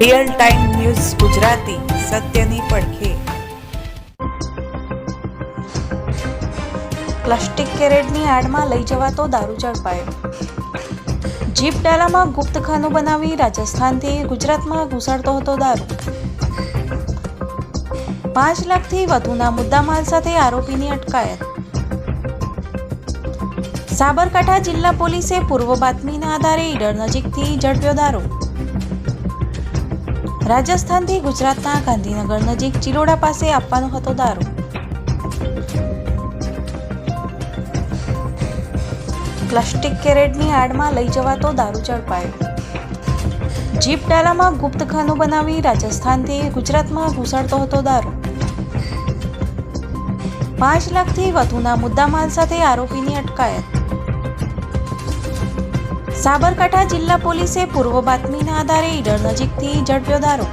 Real time news Gujarati, સત્યની પડખે. Plastic કેરેટની આડમાં લઈ જવાતો દારૂ ઝડપાયો. જીપ ડાલામાં ગુપ્તખાનું બનાવી રાજસ્થાનથી ગુજરાતમાં ઘુસાડતો હતો દારૂ. પાંચ લાખથી વધુના મુદ્દામાલ સાથે આરોપીની અટકાયત. સાબરકાંઠા જિલ્લા પોલીસે પૂર્વ બાતમીના આધારે ઈડર નજીકથી ઝડપ્યો દારૂ. રાજસ્થાનથી ગુજરાતના ગાંધીનગર નજીક ચિલોડા પાસે આપવાનો હતો દારૂ. પ્લાસ્ટિક કેરેટની આડમાં લઈ જવાતો દારૂ ઝડપાયો. જીપ ડાલામાં ગુપ્તખાનું બનાવી રાજસ્થાનથી ગુજરાતમાં ઘૂસાડતો હતો દારૂ. પાંચ લાખથી વધુના મુદ્દામાલ સાથે આરોપીની અટકાયત. સાબરકાંઠા જિલ્લા પોલીસે પૂર્વ બાતમીના આધારે ઈડર નજીકથી ઝડપ્યો દારૂ.